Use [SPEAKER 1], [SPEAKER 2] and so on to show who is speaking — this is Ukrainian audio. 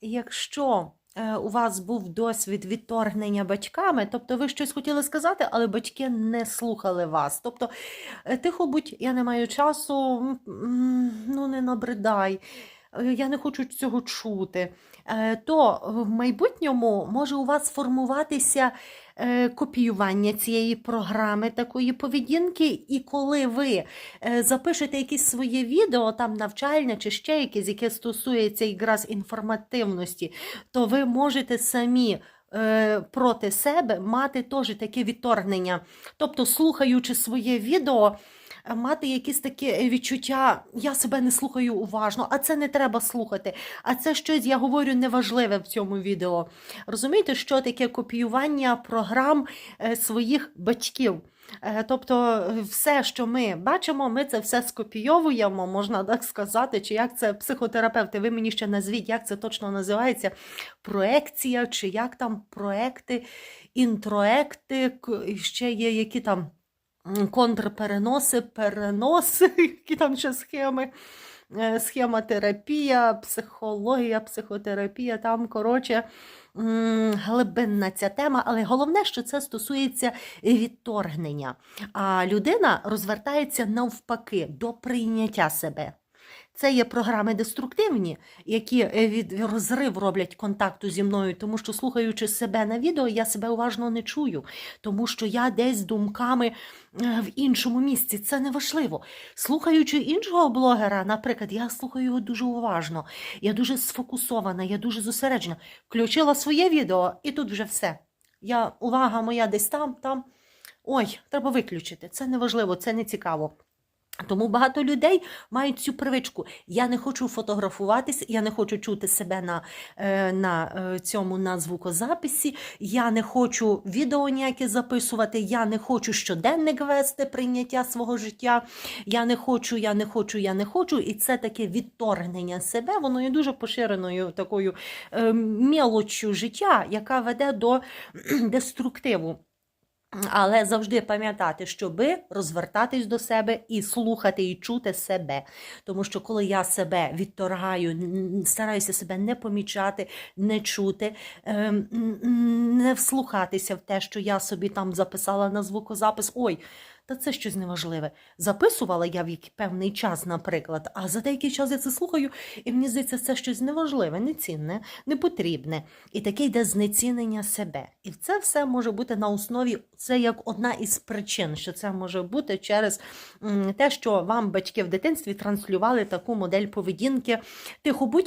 [SPEAKER 1] якщо е, у вас був досвід відторгнення батьками, тобто ви щось хотіли сказати, але батьки не слухали вас. Тобто, е, тихо будь, я не маю часу, ну не набридай. е, Я не хочу цього чути, то в майбутньому може у вас формуватися копіювання цієї програми такої поведінки, і коли ви е, запишете якесь своє відео, там навчальне чи ще якесь, яке стосується якраз інформативності, то ви можете самі. е, Проти себе мати теж таке відторгнення. Тобто, слухаючи своє відео, е, мати якісь такі відчуття, я себе не слухаю уважно, а це не треба слухати. А це щось, я говорю, неважливе в цьому відео. Розумієте, що таке копіювання програм е, своїх батьків? Е, Тобто, е, все, що ми бачимо, ми це все скопійовуємо, можна так сказати, чи як це психотерапевти, ви мені ще назвіть, як це точно називається, проекція, чи як там проекти, інтроекти, ще є які там контрпереноси, переноси, які там ще схеми. е, Схема терапія, психологія, психотерапія, там, коротше, глибинна ця тема, але головне, що це стосується відторгнення. А людина розвертається навпаки до прийняття себе. Це є програми деструктивні, які е, від розрив роблять контакту зі мною, тому що слухаючи себе на відео, я себе уважно не чую, тому що я десь думками е, в іншому місці. Це не важливо. Слухаючи іншого блогера, наприклад, я слухаю його дуже уважно, я дуже сфокусована, я дуже зосереджена. Включила своє відео, і тут вже все. Я, увага моя десь там, там. Ой, треба виключити. Це не важливо, це не цікаво. Тому багато людей мають цю привичку. Я не хочу фотографуватись, я не хочу чути себе на, е, на е, цьому на звукозаписі, я не хочу відео ніяке записувати, я не хочу щоденник вести прийняття свого життя. Я не хочу, я не хочу, я не хочу. І це таке відторгнення себе, воно є дуже поширеною такою е, життя, яка веде до деструктиву. Але завжди пам'ятати, щоби розвертатись до себе і слухати, і чути себе. Тому що коли я себе відторгаю, стараюся себе не помічати, не чути, ем, не вслухатися в те, що я собі там записала на звукозапис. Ой, та це щось неважливе. Записувала я в певний час, наприклад, а за деякий час я це слухаю, і мені здається, це щось неважливе, нецінне, непотрібне. І таке йде знецінення себе. І це все може бути на основі, це як одна із причин, що це може бути через те, що вам батьки в дитинстві транслювали таку модель поведінки. Тихо будь,